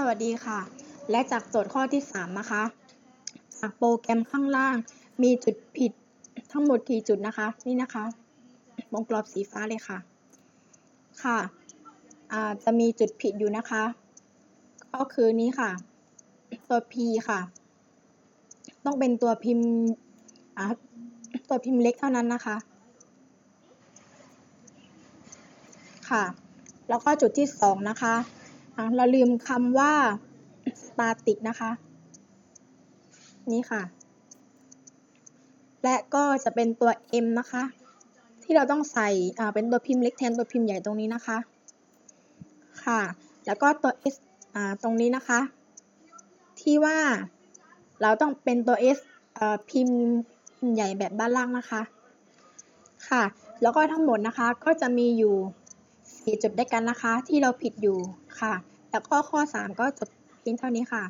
สวัสดีค่ะ และจากโจทย์ข้อที่ 3 นะคะ จากโปรแกรมข้างล่าง มีจุดผิดทั้งหมดกี่จุดนะคะ นี่นะคะวงกรอบสีฟ้าเลยค่ะ ค่ะจะมีจุดผิดอยู่นะคะ ก็คือนี้ค่ะ ตัว P ค่ะ ต้องเป็นตัวพิมพ์ตัวพิมพ์เล็กเท่านั้นนะคะ ค่ะ แล้วก็จุดที่สองนะคะ เราลืมคำว่า static นะคะ นี่ค่ะ และก็จะเป็นตัว M นะคะ ที่เราต้องใส่เป็นตัวพิมพ์เล็กแทนตัวพิมพ์ใหญ่ตรงนี้นะคะ ค่ะ แล้วก็ตัว S ตรงนี้นะคะ ที่ว่าเราต้องเป็นตัว S พิมพ์พิมพ์ใหญ่แบบด้านล่างนะคะ ค่ะ แล้วก็ทั้งหมดนะคะก็จะมีอยู่4จุดด้วยกันนะคะ ที่เราผิดอยู่ ค่ะ แล้วก็ข้อ 3 ก็จบเพียงเท่านี้ค่ะ